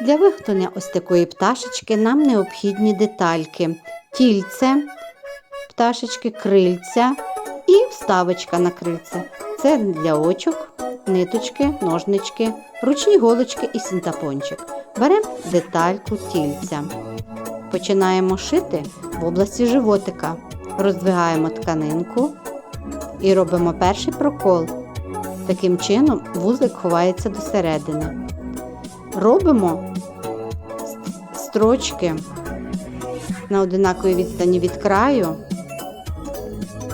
Для виготовлення ось такої пташечки нам необхідні детальки: тільце, пташечки, крильця і вставочка на крильце. Це для очок, ниточки, ножнички, ручні голочки і синтапончик. Беремо детальку тільця. Починаємо шити в області животика. Роздвигаємо тканинку і робимо перший прокол. Таким чином вузлик ховається до середини. Робимо строчки на одинаковій відстані від краю,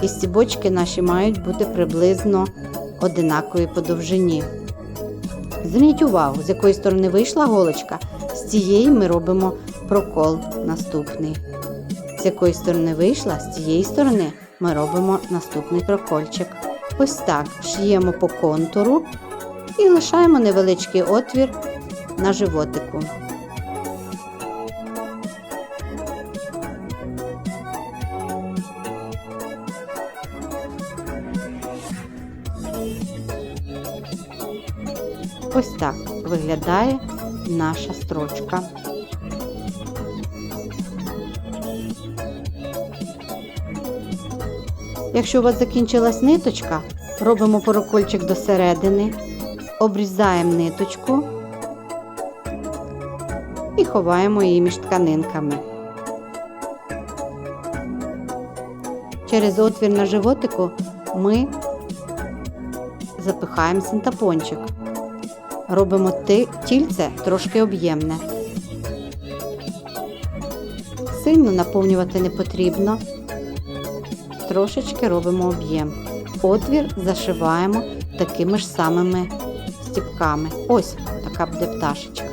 і стібочки наші мають бути приблизно одинакові по довжині. Зверніть увагу, з якої сторони вийшла голочка, з цієї ми робимо прокол наступний. З якої сторони вийшла, з цієї сторони ми робимо наступний прокольчик. Ось так шиємо по контуру і лишаємо невеличкий отвір на животику. Ось так виглядає наша строчка. Якщо у вас закінчилась ниточка, робимо порокольчик до середини, обрізаємо ниточку і ховаємо її між тканинками. Через отвір на животику ми запихаємо синтапончик. Робимо тільце трошки об'ємне. Сильно наповнювати не потрібно. Трошечки робимо об'єм. Отвір зашиваємо такими ж самими стіпками. Ось така буде пташечка.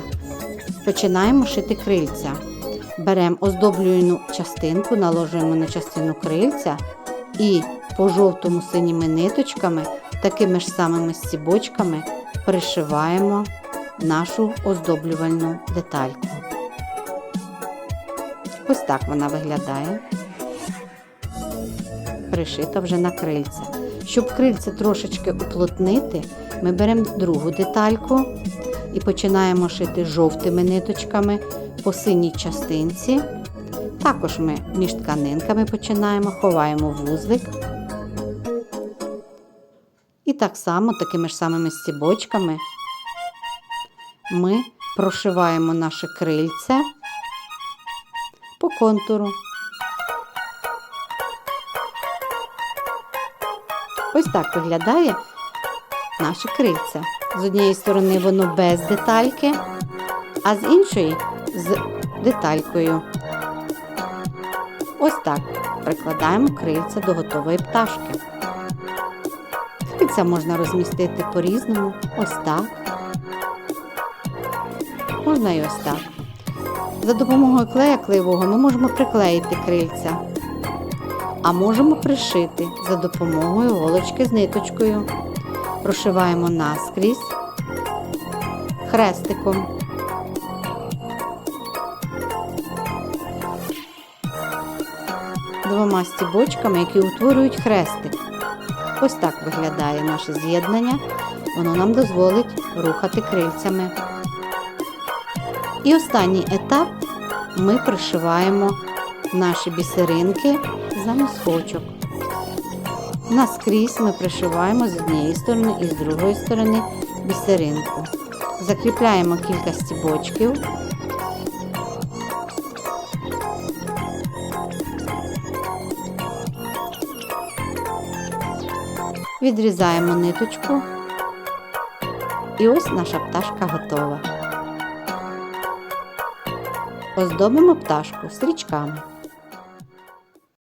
Починаємо шити крильця. Беремо оздоблювану частинку, наложуємо на частину крильця і по жовтому синіми ниточками, такими ж самими стібочками пришиваємо нашу оздоблювальну детальку. Ось так вона виглядає. Пришита вже на крильце. Щоб крильце трошечки уплотнити, ми беремо другу детальку і починаємо шити жовтими ниточками по синій частинці. Також ми між тканинками починаємо, ховаємо вузлик. І так само, такими ж самими стібочками, ми прошиваємо наше крильце по контуру. Ось так виглядає наше крильце. З однієї сторони воно без детальки, а з іншої з деталькою. Ось так прикладаємо крильце до готової пташки. Крильця можна розмістити по-різному. Ось так. Можна і ось так. За допомогою клея клеєвого ми можемо приклеїти крильця, а можемо пришити за допомогою голочки з ниточкою. Прошиваємо наскрізь хрестиком. Двома стібочками, які утворюють хрестик. Ось так виглядає наше з'єднання. Воно нам дозволить рухати крильцями. І останній етап ми пришиваємо наші бісеринки за носкочок. Наскрізь ми пришиваємо з однієї сторони і з другої сторони бісеринку. Закріпляємо кілька стібочків. Відрізаємо ниточку. І ось наша пташка готова. Оздобимо пташку стрічками.